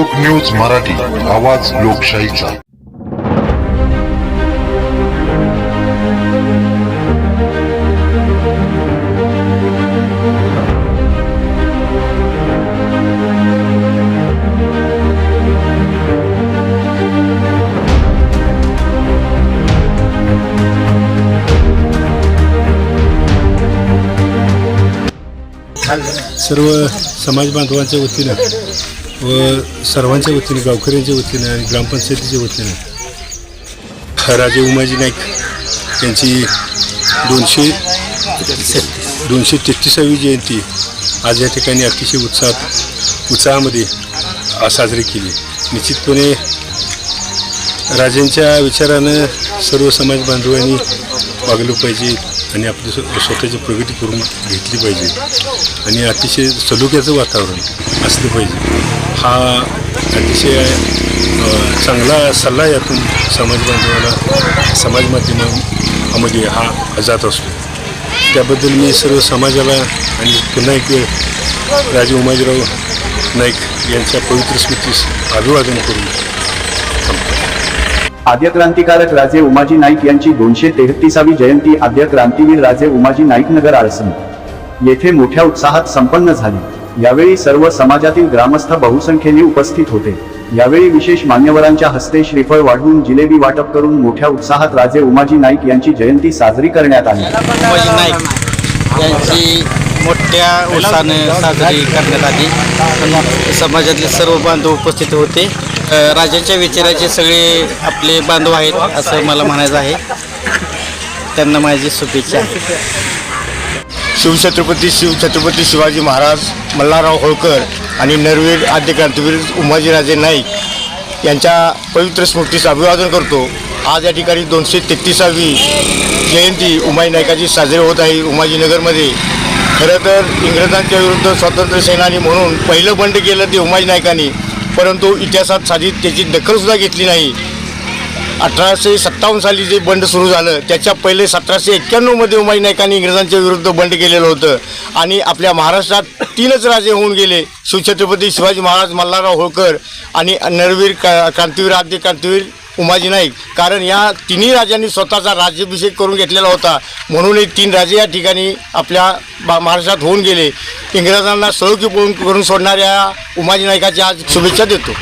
लोक न्यूज मराठी आवाज लोकशाहीचा. सर्व समाज बांधवांच्या वतीनं व सर्वांच्या वतीने गावकऱ्यांच्या वतीनं आणि ग्रामपंचायतीच्या वतीनं. राजे उमाजी नाईक यांची दोनशे दोनशे तेहतीसावी जयंती आज या ठिकाणी अतिशय उत्साहात उत्साहामध्ये साजरी केली. निश्चितपणे राजेंच्या विचारानं सर्व समाज बांधवांनी वागलं पाहिजे आणि आपली स्व- स्वतःची प्रगती करून घेतली पाहिजे आणि अतिशय सलोख्याचं वातावरण असलं पाहिजे. हा अतिशय चांगला सल्ला यातून समाज बांधवाला समाज माध्यमामध्ये हा जात असतो. त्याबद्दल मी सर्व समाजाला आणि पुन्हा एक वेळ राजे उमाजीराव नाईक यांच्या पवित्र स्मृतीस अभिवादन करून थांबतो. क्रांतिकारक राजे उमाजी नाईक यांची दोनशे तेहतीसावी जयंती आद्य क्रांतीवीर राजे उमाजी नाईक नगर आळसण येथे मोठ्या उत्साहात संपन्न झाली. यावेळी सर्व समाजातील ग्रामस्थ बहुसंख्येने उपस्थित होते. यावेळी विशेष मान्यवरांच्या हस्ते श्रीफळ वाढवून जिलेबी वाटप करून मोठ्या उत्साहात राजे उमाजी नाईक यांची जयंती साजरी करण्यात आली. नाईक यांची मोठ्या उत्साहाने साजरी करण्यात आली. समाजातले सर्व बांधव उपस्थित होते. राजाच्या विचाराचे सगळे आपले बांधव आहेत असं मला म्हणायचं आहे. त्यांना माझी शुभेच्छा आहे. शिवछत्रपती शिवछत्रपती शिवाजी महाराज मल्हारराव होळकर आणि नरवीर आद्य क्रांतीवीर उमाजीराजे नाईक यांच्या पवित्र स्मृतीस अभिवादन करतो. आज या ठिकाणी दोनशे तेहतीसावी जयंती उमाई नायकाची साजरी होत आहे. उमाजीनगरमध्ये खरं तर इंग्रजांच्या विरुद्ध स्वातंत्र्य सेनानी म्हणून पहिलं बंड केलं ते उमाजी नायकांनी परंतु इतिहासात साधी त्याची दखलसुद्धा घेतली नाही. अठराशे सत्तावन्न साली जे बंड सुरू झालं त्याच्या पहिले सतराशे एक्क्याण्णवमध्ये उमाजी नायकांनी इंग्रजांच्या विरुद्ध बंड केलेलं होतं. आणि आपल्या महाराष्ट्रात तीनच राजे होऊन गेले शिवछत्रपती शिवाजी महाराज मल्हारराव होळकर आणि नरवीर का क्रांतीवीर आद्य क्रांतीवीर उमाजी नाईक. कारण या तिन्ही राजांनी स्वतःचा राज्याभिषेक करून घेतलेला होता. म्हणून हे तीन राजे या ठिकाणी आपल्या बा महाराष्ट्रात होऊन गेले. इंग्रजांना सळकी करून सोडणाऱ्या उमाजी नाईकाची आज शुभेच्छा देतो.